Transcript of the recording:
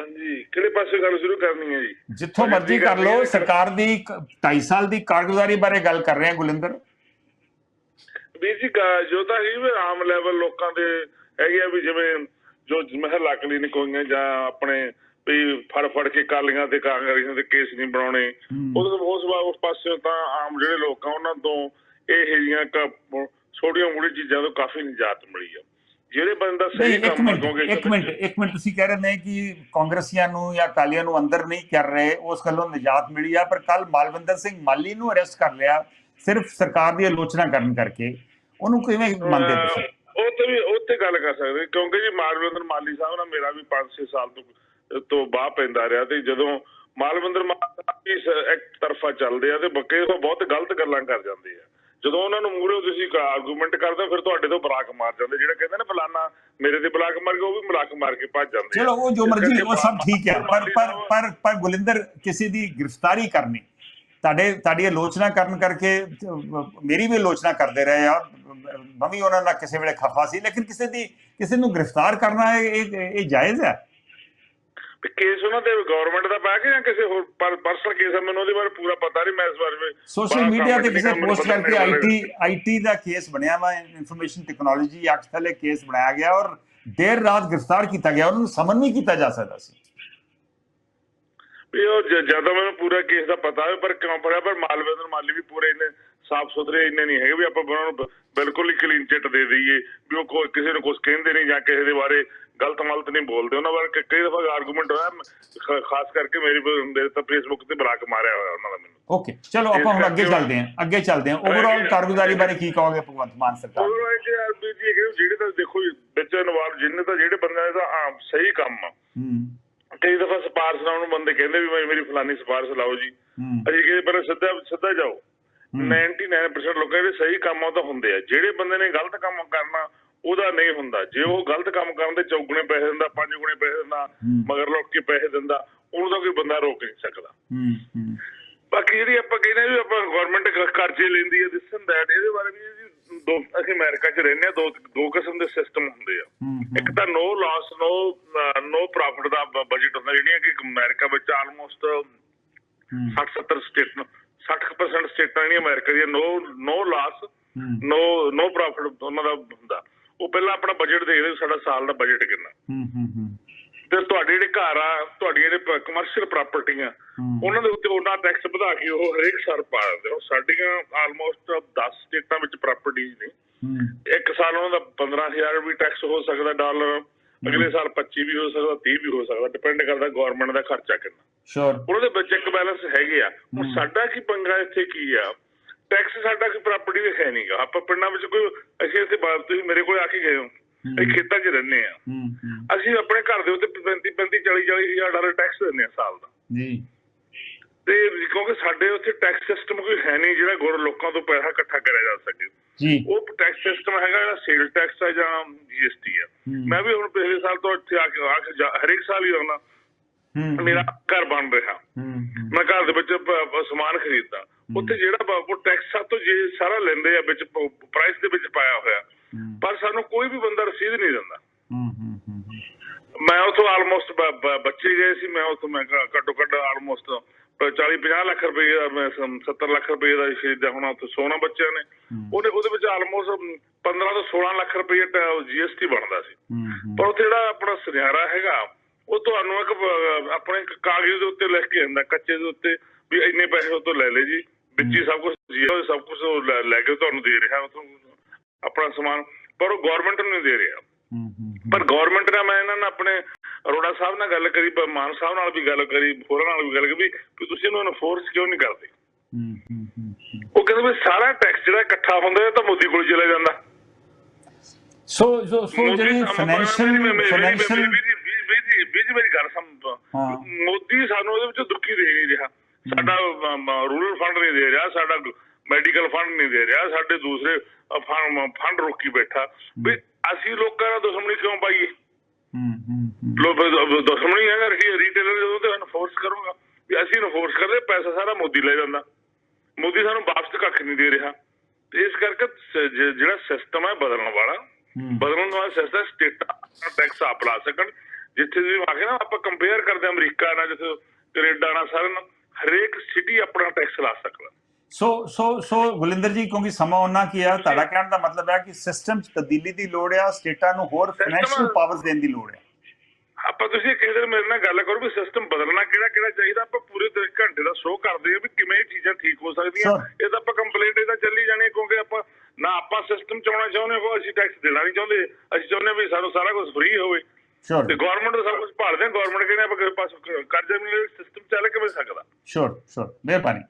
ਹਾਂਜੀ ਕਿਹੜੇ ਪਾਸੇ ਗੱਲ ਸ਼ੁਰੂ ਕਰਨੀ ਹੈ ਜੀ? ਜਿੱਥੋਂ ਮਰਜ਼ੀ ਕਰ ਲਓ ਸਰਕਾਰ ਦੀ 2.5 ਸਾਲ ਦੀ ਕਾਰਗੁਜ਼ਾਰੀ ਬਾਰੇ ਗੱਲ ਕਰ ਰਹੇ ਹਾਂ ਗੁਲਿੰਦਰ। ਵੀਰ ਜੀ ਜੋ ਤਾਂ ਹੀ ਵੀ ਆਮ ਲੈਵਲ ਲੋਕਾਂ ਦੇ ਹੈਗੇ ਆ ਵੀ ਜਿਵੇਂ ਜੋ ਮਹਿਲਾ ਕਲੀਨਿਕ ਹੋਈਆਂ ਜਾਂ ਆਪਣੇ ਵੀ ਫੜ ਫੜ ਕੇ ਕਾਲੀਆਂ ਤੇ ਕਾਂਗਰਸੀਆਂ ਦੇ ਕੇਸ ਨਹੀਂ ਬਣਾਉਣੇ ਉਦੋਂ ਉਸ ਉਸ ਪਾਸੇ ਤਾਂ ਆਮ ਜਿਹੜੇ ਲੋਕ ਆ ਉਹਨਾਂ ਤੋਂ ਇਹ ਜਿਹੀਆਂ ਛੋਟੀਆਂ ਮੋਟੀਆਂ ਚੀਜ਼ਾਂ ਤੋਂ ਕਾਫੀ ਨਿਜਾਤ ਮਿਲੀ ਆ। ਜਿਹੜੇ ਬੰਦੇ ਸਹੀ ਕੰਮ ਕਰੋਗੇ ਇੱਕ ਮਿੰਟ ਇੱਕ ਮਿੰਟ ਤੁਸੀਂ ਕਹਿ ਰਹੇ ਨੇ ਕਿ ਕਾਂਗਰਸੀਆਂ ਨੂੰ ਜਾਂ ਕਾਲੀਆਂ ਨੂੰ ਅੰਦਰ ਨਹੀਂ ਕਰ ਰਹੇ ਉਸ ਗੱਲੋਂ ਨਿਜਾਤ ਮਿਲੀ ਆ ਪਰ ਕੱਲ ਮਾਲਵਿੰਦਰ ਸਿੰਘ ਮਾਲੀ ਨੂੰ ਅਰੈਸਟ ਕਰ ਲਿਆ ਸਿਰਫ ਸਰਕਾਰ ਦੀ ਆਲੋਚਨਾ ਕਰਨ ਕਰਕੇ। ਉਹਨੂੰ ਕਿਵੇਂ ਮੰਨਦੇ ਤੁਸੀਂ? ਉਹ ਤੇ ਵੀ ਉਹ ਤੇ ਗੱਲ ਕਰ ਸਕਦੇ ਕਿਉਂਕਿ ਜੀ ਮਾਲਵਿੰਦਰ ਮਾਲੀ ਸਾਹਿਬ ਨਾਲ ਮੇਰਾ ਵੀ 5-6 ਸਾਲ ਤੋਂ ਤੋਂ ਬਾਅਦ ਪੈਂਦਾ ਰਿਹਾ ਤੇ ਜਦੋਂ ਮਾਲਵਿੰਦਰ ਮਾਲੀ ਸਾਹਿਬ ਵੀ ਸ- ਇੱਕ ਤਰਫਾ ਚੱਲਦੇ ਆ ਤੇ ਬੱਕੇ ਤੋਂ ਬਹੁਤ ਗਲਤ ਗੱਲਾਂ ਕਰ ਜਾਂਦੇ ਆ। ਜਦੋਂ ਉਹਨਾਂ ਨੂੰ ਮੂਹਰੇ ਤੁਸੀਂ ਆਰਗੂਮੈਂਟ ਕਰਦੇ ਫਿਰ ਤੁਹਾਡੇ ਤੋਂ ਬਲਾਕ ਮਾਰ ਜਾਂਦੇ। ਜਿਹੜਾ ਕਹਿੰਦੇ ਨੇ ਫਲਾਨਾ ਮੇਰੇ ਤੇ ਬਲਾਕ ਮਾਰ ਗਿਆ ਉਹ ਵੀ ਬਲਾਕ ਮਾਰ ਕੇ ਭੱਜ ਜਾਂਦੇ। ਚਲੋ ਉਹ ਜੋ ਮਰਜ਼ੀ ਉਹ ਸਭ ਠੀਕ ਹੈ। ਪਰ ਪਰ ਪਰ ਪਰ ਗੁਲਿੰਦਰ ਕਿਸੇ ਦੀ ਗ੍ਰਿਫਤਾਰੀ ਕਰਨੀ। ਤੁਹਾਡੇ ਤੁਹਾਡੀ ਆਲੋਚਨਾ ਕਰਨ ਕਰਕੇ ਮੇਰੀ ਵੀ ਆਲੋਚਨਾ ਕਰਦੇ ਰਹੇ ਆ। ਮੈਂ ਵੀ ਉਹਨਾਂ ਨਾਲ ਕਿਸੇ ਵੇਲੇ ਖਫਾ ਸੀ ਲੇਕਿਨ ਕਿਸੇ ਦੀ ਕਿਸੇ ਨੂੰ ਗ੍ਰਿਫਤਾਰ ਕਰਨਾ ਇਹ ਇਹ ਜਾਇਜ਼ ਹੈ। ਵੀ ਕੇਸ ਉਹਨਾਂ ਤੇ ਗਵਰਨਮੈਂਟ ਦਾ ਪਾ ਕੇ ਜਾਂ ਕਿਸੇ ਹੋਰ ਪਰਸਨਲ ਕੇਸ ਹੈ ਮੈਨੂੰ ਉਹਦੇ ਬਾਰੇ ਪੂਰਾ ਪਤਾ ਨਹੀਂ ਮੈਂ ਇਸ ਬਾਰੇ ਸੋਸ਼ਲ ਮੀਡੀਆ ਤੇ ਕਿਸੇ ਪੋਸਟ ਕਰਕੇ ਨਹੀਂ। ਆਈਟੀ ਆਈਟੀ ਦਾ ਕੇਸ ਬਣਿਆ ਵਾ ਇਨਫੋਰਮੇਸ਼ਨ ਟੈਕਨੋਲੋਜੀ ਐਕਟ ਥੱਲੇ ਕੇਸ ਬਣਾਇਆ ਗਿਆ ਔਰ ਦੇਰ ਰਾਤ ਗ੍ਰਿਫਤਾਰ ਕੀਤਾ ਗਿਆ ਉਹਨਾਂ ਨੂੰ ਸਮਨ ਵੀ ਕੀਤਾ ਜਾ ਸਕਦਾ ਸੀ। ਵੀ ਉਹ ਜਦੋਂ ਮੈਨੂੰ ਪੂਰਾ ਕੇਸ ਦਾ ਪਤਾ ਹੈ ਪਰ ਕਿਉਂ ਫੜਿਆ ਪਰ ਮਾਲਵੇਦਰ ਮਾਲੀ ਵੀ ਪੂਰੇ ਇੰਨੇ ਸਾਫ਼ ਸੁਥਰੇ ਇੰਨੇ ਨਹੀਂ ਹੈਗੇ ਵੀ ਆਪਾਂ ਉਹਨਾਂ ਨੂੰ ਬਿਲਕੁਲ ਹੀ ਕਲੀਨ ਚਿੱਟ ਦੇ ਦਈਏ ਵੀ ਉਹ ਕੋਈ ਕਿਸੇ ਨੂੰ ਕੁਝ ਕਹਿੰਦੇ ਨਹੀਂ ਜਾਂ ਕਿਸੇ ਦੇ ਬਾਰੇ ਗਲਤ ਮਲਤ ਨਹੀਂ ਬੋਲਦੇ। ਉਹਨਾਂ ਬਾਰੇ ਕ- ਕਈ ਦਫਾ ਆਰਗੂਮੈਂਟ ਹੋਇਆ ਖਾਸ ਕਰਕੇ ਮੇਰੀ ਮੇਰੇ ਤਾਂ ਫੇਸਬੁੱਕ ਤੇ ਬਲਾਕ ਮਾਰਿਆ ਹੋਇਆ ਉਹਨਾਂ ਦਾ ਮੈਨੂੰ। ਓਕੇ ਚਲੋ ਆਪਾਂ ਹੁਣ ਅੱਗੇ ਚੱਲਦੇ ਹਾਂ ਅੱਗੇ ਚੱਲਦੇ ਹਾਂ। ਓਵਰਆਲ ਕਾਰਗੁਜ਼ਾਰੀ ਬਾਰੇ ਕੀ ਕਹੋਗੇ ਭਗਵੰਤ ਮਾਨ ਸਰਕਾਰ? ਵੀ ਜੀ ਜਿਹੜੇ ਤਾਂ ਦੇਖੋ ਵਿੱਚ ਇਨਵੋਲਵ ਜਿੰਨੇ ਤਾਂ ਜਿਹੜੇ ਬੰਦੇ ਦਾ ਆਮ ਸਹੀ ਕੰਮ ਆ। ਹੂੰ। ਕਈ ਦਫਾ ਸਿਫਾਰਸ਼ ਲਾਉਣ ਨੂੰ ਬੰਦੇ ਕਹਿੰਦੇ ਵੀ ਮੈਂ- ਮੇਰੀ ਫਲਾਨੀ ਸਿਫਾਰਸ਼ ਲਾਓ ਜੀ। ਹੂੰ। ਅਜੇ ਕਿ ਪਰ ਸਿੱਧਾ ਸਿੱਧਾ ਜਾਓ। 99% ਲੋਕਾਂ ਦੇ ਸਹੀ ਕੰਮ ਉਹ ਤਾਂ ਹੁੰਦੇ ਆ। ਜਿਹੜੇ ਬੰਦੇ ਨੇ ਗਲਤ ਕੰਮ ਕਰਨਾ ਉਹਦਾ ਨਹੀਂ ਹੁੰਦਾ। ਜੇ ਉਹ ਗਲਤ ਕੰਮ ਕਰਨ ਦੇ ਚੌਗੁਣੇ ਪੈਸੇ ਦਿੰਦਾ ਪੰਜ ਗੁਣੇ ਪੈਸੇ ਦਿੰਦਾ ਮਗਰ ਲੋਕ ਕੇ ਪੈਸੇ ਦਿੰਦਾ ਉਹਨੂੰ ਤਾਂ ਕੋਈ ਬੰਦਾ ਰੋਕ ਨਹੀਂ ਸਕਦਾ। ਬਾਕੀ ਜਿਹੜੀ ਆਪਾਂ ਕਹਿੰਦੇ ਆ ਵੀ ਆਪਾਂ ਗਵਰਨਮੈਂਟ ਕਰਜ਼ੇ ਲੈਂਦੀ ਹੈ ਦਿਸ ਐਂਡ ਦੈਟ ਇਹਦੇ ਬਾਰੇ ਵੀ ਜੀ ਦੋ ਅਸੀਂ ਅਮਰੀਕਾ 'ਚ ਰਹਿੰਦੇ ਆ ਦੋ ਦੋ ਕਿਸਮ ਦੇ ਸਿਸਟਮ ਹੁੰਦੇ ਆ। ਇੱਕ ਤਾਂ no loss no no profit ਦਾ ਬਜਟ ਹੁੰਦਾ ਜਿਹੜੀਆਂ ਕਿ ਅਮਰੀਕਾ ਵਿੱਚ ਆਲਮੋਸਟ 60 70 ਸਟੇਟ 60% ਸਟੇਟਾਂ ਜਿਹੜੀਆਂ ਅਮਰੀਕਾ ਦੀਆਂ ਨੋ no loss no no profit ਉਹਨਾਂ ਦਾ ਹੁੰਦਾ। ਉਹ ਪਹਿਲਾਂ ਆਪਣਾ ਬਜਟ ਦੇਖਦੇ ਸਾਡਾ ਸਾਲ ਦਾ ਬਜਟ ਕਿੰਨਾ। ਹੂੰ ਹੂੰ ਹੂੰ। ਤੇ ਤੁਹਾਡੇ ਜਿਹੜੇ ਘਰ ਆ ਤੁਹਾਡੀਆਂ ਜਿਹੜੇ ਕਮਰਸ਼ੀਅਲ ਪ੍ਰਾਪਰਟੀਆਂ ਉਹਨਾਂ ਦੇ ਉੱਤੇ ਉਹਨਾਂ ਟੈਕਸ ਵਧਾ ਕੇ ਉਹ ਹਰੇਕ ਸਾਲ ਪਾ ਦਿੰਦੇ ਉਹ ਸਾਡੀਆਂ ਆਲਮੋਸਟ 10 ਸਟੇਟਾਂ ਵਿੱਚ ਪ੍ਰਾਪਰਟੀਆਂ ਨੇ। ਇੱਕ ਸਾਲ ਉਹਨਾਂ ਦਾ 15000 ਵੀ ਟੈਕਸ ਹੋ ਸਕਦਾ ਡਾਲਰ। ਅਗਲੇ ਸਾਲ 25 ਵੀ ਹੋ ਸਕਦਾ 30 ਵੀ ਹੋ ਸਕਦਾ ਡਿਪੈਂਡ ਕਰਦਾ ਗਵਰਨਮੈਂਟ ਦਾ ਖਰਚਾ ਕਿੰਨਾ। ਸ਼ੋਰ ਉਹਨਾਂ ਦੇ ਵਿੱਚ ਇੱਕ ਬੈਲੈਂਸ ਹੈਗੇ ਆ। ਹੁਣ ਸਾਡਾ ਕੀ ਪੰਗਾ ਇੱਥੇ ਕੀ ਆ? ਟੈਕਸ ਸਾਡਾ ਕੋਈ ਪ੍ਰਾਪਰਟੀ ਦੇ ਹੈ ਨਹੀਂਗਾ ਆਪਾਂ ਪਿੰਡਾਂ ਵਿੱਚ ਕੋਈ ਅਸੀਂ ਇੱਥੇ ਬਾਹਰ ਤੁਸੀਂ ਮੇਰੇ ਕੋਲ ਆ ਕੇ ਗਏ ਹੋ। ਅਸੀਂ ਖੇਤਾਂ 'ਚ ਰਹਿੰਦੇ ਆ। ਅਸੀਂ ਆਪਣੇ ਘਰ ਦੇ ਉੱਤੇ 35 35 40 40 ਹਜ਼ਾਰ ਡਾਲਰ ਟੈਕਸ ਦਿੰਦੇ ਆ ਸਾਲ ਦਾ। ਜੀ। ਤੇ ਕਿਉਂਕਿ ਸਾਡੇ ਉੱਥੇ ਟੈਕਸ ਸਿਸਟਮ ਕੋਈ ਹੈ ਨਹੀਂ ਜਿਹੜਾ ਗੁਰ ਲੋਕਾਂ ਤੋਂ ਪੈਸਾ ਇਕੱਠਾ ਕਰਿਆ ਜਾ ਸਕੇ। ਜੀ। ਉਹ ਸਿਸਟਮ ਹੈਗਾ ਜਿਹੜਾ ਸੇਲ ਟੈਕਸ ਹੈ ਜਾਂ ਜੀਐਸਟੀ ਹੈ ਹੂੰ। ਮੈਂ ਵੀ ਹੁਣ ਪਿਛਲੇ ਸਾਲ ਤੋਂ ਇੱਥੇ ਆ ਕੇ ਆ ਕੇ ਜਾ- ਹਰੇਕ ਸਾਲ ਹੀ ਆਉਣਾ ਮੇਰਾ ਘਰ ਬਣ ਰਿਹਾ। ਮੈਂ ਘਰ ਦੇ ਵਿੱਚ ਸਮਾਨ ਖਰੀਦਦਾ। ਉੱਥੇ ਜਿਹੜਾ ਉਹ ਟੈਕਸ ਤੋਂ ਜੇ ਸਾਰਾ ਲੈਂਦੇ ਆ ਵਿੱਚ ਪ੍ਰਾਈਸ ਦੇ ਵਿੱਚ ਪਾਇਆ ਹੋਇਆ। ਪਰ ਸਾਨੂੰ ਕੋਈ ਵੀ ਬੰਦਾ ਰਸੀਦ ਨਹੀਂ ਦਿੰਦਾ। ਮੈਂ ਉਥੋਂ ਆਲਮੋਸਟ ਬੱਚੇ ਗਏ ਸੀ ਮੈਂ ਉਥੋਂ ਮੈਂ ਘੱਟੋ ਘੱਟ ਆਲਮੋਸਟ 40 50 ਲੱਖ ਰੁਪਏ ਦਾ ਮੈਂ ਸਮ- 70 ਲੱਖ ਰੁਪਏ ਦਾ ਖਰੀਦਿਆ ਹੋਣਾ ਉੱਥੇ ਸੋਨਾ ਬੱਚਿਆਂ ਨੇ। ਉਹਦੇ ਉਹਦੇ ਵਿੱਚ ਆਲਮੋਸਟ 15 ਤੋਂ 16 ਲੱਖ ਰੁਪਏ ਜੀਐਸਟੀ ਬਣਦਾ ਸੀ। ਪਰ ਉੱਥੇ ਜਿਹੜਾ ਆਪਣਾ ਸੁਨਿਆਰਾ ਹੈਗਾ ਉਹ ਤੁਹਾਨੂੰ ਇੱਕ ਆਪਣੇ ਇੱਕ ਕਾਗਜ਼ ਦੇ ਉੱਤੇ ਲਿਖ ਕੇ ਦਿੰਦਾ ਕੱਚੇ ਦੇ ਉੱਤੇ ਵੀ ਇੰਨੇ ਪੈਸੇ ਉਹ ਤੋਂ ਲੈ ਲੈ ਜੀ। ਵਿੱਚ ਹੀ ਸਭ ਕੁਝ ਜੀ ਉਹ ਸਭ ਕੁਝ ਲੈ- ਕੇ ਤੁਹਾਨੂੰ ਦੇ ਰਿਹਾ ਉਥੋਂ ਆਪਣਾ ਸਮਾਨ ਪਰ ਉਹ ਗਵਰਨਮੈਂਟ ਨੂੰ ਨਹੀਂ ਦੇ ਰਿਹਾ। ਪਰ ਗਵਰਨਮੈਂਟ ਨਾਲ ਮੈਂ ਇਹਨਾਂ ਨਾਲ ਆਪਣੇ ਅਰੋੜਾ ਸਾਹਿਬ ਨਾਲ ਗੱਲ ਕਰੀ ਮਾਨ ਸਾਹਿਬ ਨਾਲ ਵੀ ਗੱਲ ਕਰੀ ਹੋਰਾਂ ਨਾਲ ਵੀ ਗੱਲ ਕਰੀ ਵੀ ਵੀ ਤੁਸੀਂ ਇਹਨੂੰ ਇਨਫੋਰਸ ਕਿਉਂ ਨਹੀਂ ਕਰਦੇ? ਉਹ ਕਹਿੰਦੇ ਵੀ ਸਾਰਾ ਟੈਕਸ ਜਿਹੜਾ ਇਕੱਠਾ ਹੁੰਦਾ ਇਹ ਤਾਂ ਮੋਦੀ ਕੋਲ ਚਲਾ ਜਾਂਦਾ। ਸੋ ਜੋ ਸੋ ਜਿਹੜੀ ਫਾਈਨੈਂਸ਼ੀਅਲ ਫਾਈਨੈਂਸ਼ੀਅਲ ਮੇਰੀ- ਮੇਰੀ- ਗੱਲ ਸਮਝ। ਮੋਦੀ ਸਾਨੂੰ ਉਹਦੇ ਵਿੱਚੋਂ ਦੁੱਖੀ ਦੇ ਨਹੀਂ ਰਿਹਾ। ਸਾਡਾ ਰੂਰਲ ਫੰਡ ਨਹੀਂ ਦੇ ਰਿਹਾ ਸਾਡਾ ਮੈਡੀਕਲ ਫੰਡ ਨਹੀਂ ਦੇ ਰਿਹਾ ਸਾਡੇ ਦੂਸਰੇ ਫੰਡ ਰੋਕੀ ਬੈਠਾ। ਵੀ ਅਸੀਂ ਲੋਕਾਂ ਨਾਲ ਦੁਸ਼ਮਣੀ ਕਿਉਂ ਪਾਈਏ? ਹੂੰ ਹੂੰ ਹੂੰ। ਲੋਕ ਦੁਸ਼ਮਣੀ ਹੈਗਾ ਰੀਟੇਲਰ ਜਦੋਂ ਤੇ ਇਨਫੋਰਸ ਕਰੂਗਾ ਵੀ ਅਸੀਂ ਇਨਫੋਰਸ ਕਰਦੇ ਪੈਸਾ ਸਾਰਾ ਮੋਦੀ ਲੈ ਜਾਂਦਾ। ਮੋਦੀ ਸਾਨੂੰ ਵਾਪਸ ਕੱਖ ਨਹੀਂ ਦੇ ਰਿਹਾ। ਤੇ ਇਸ ਕਰਕੇ ਜਿਹੜਾ ਸਿਸਟਮ ਹੈ ਬਦਲਣ ਵਾਲਾ ਹੂੰ। ਬਦਲਣ ਵਾਲਾ ਸਿਸਟਮ ਸਟੇਟਾਂ ਟੈਕਸ ਆਪ ਲਾ ਸਕਣ। ਜਿੱਥੇ ਤੁਸੀਂ ਆਖੇ ਨਾ ਆਪਾਂ ਕੰਪੇਅਰ ਕਰਦੇ ਹਾਂ ਅਮਰੀਕਾ ਨਾਲ ਜਿੱਥੇ ਕੈਨੇਡਾ ਨਾਲ ਸਾਰਿਆਂ ਨਾਲ ਹਰੇਕ ਸਿਟੀ ਆਪਣਾ ਟੈਕਸ ਲਾ ਸਕਦਾ। ਸੋ ਸੋ ਸੋ ਗੁਲਿੰਦਰ ਜੀ ਕਿਉਂਕਿ ਸਮਾਂ ਉਹਨਾਂ ਕੀ ਆ ਤੁਹਾਡਾ ਕਹਿਣ ਦਾ ਮਤਲਬ ਹੈ ਕਿ ਸਿਸਟਮ 'ਚ ਤਬਦੀਲੀ ਦੀ ਲੋੜ ਆ ਸਟੇਟਾਂ ਨੂੰ ਹੋਰ ਫਾਈਨੈਂਸ਼ੀਅਲ ਪਾਵਰਸ ਦੇਣ ਦੀ ਲੋੜ ਹੈ ਆਪਾਂ ਤੁਸੀਂ ਕਿਸੇ ਦਿਨ ਮੇਰੇ ਨਾਲ ਗੱਲ ਕਰੋ ਵੀ ਸਿਸਟਮ ਬਦਲਣਾ ਕਿਹੜਾ ਕਿਹੜਾ ਚਾਹੀਦਾ ਆਪਾਂ ਪੂਰੇ ਘੰਟੇ ਦਾ ਸ਼ੋਅ ਕਰਦੇ ਆ ਵੀ ਕਿਵੇਂ ਇਹ ਚੀਜ਼ਾਂ ਠੀਕ ਹੋ ਸਕਦੀਆਂ. ਇਹ ਤਾਂ ਆਪਾਂ ਕੰਪਲੇਂਟ ਇਹਦਾ ਚੱਲੀ ਜਾਣੀ ਕਿਉਂਕਿ ਆਪਾਂ ਨਾ ਆਪਾਂ ਸਿਸਟਮ ਚਾਉਣਾ ਚਾਹੁੰਦੇ ਹੋ ਅਸੀਂ ਟੈਕਸ ਦੇਣਾ ਨਹੀਂ ਚਾਹੁੰਦੇ। ਅਸੀਂ ਚਾਹੁੰਦੇ ਵੀ ਸਾਨੂੰ ਸਾਰਾ ਕੁਝ ਫ੍ਰੀ ਹੋਵੇ। ਸ਼ੋਰ ਤੇ ਗਵਰਨਮੈਂਟ ਦਾ ਸਭ ਕੁਝ ਭਾਲਦੇ ਆ ਗਵਰਨਮੈਂਟ ਕਹਿੰਦੇ ਆਪਾਂ ਕਿਸੇ ਪਾਸ ਕਰਜ਼ਾ ਮਿਲੇ ਸਿਸਟਮ ਚੱਲ ਕਿਵੇਂ ਸਕਦਾ? ਸ਼ੋਰ ਸ਼ੋਰ ਮਿਹਰਬਾਨੀ।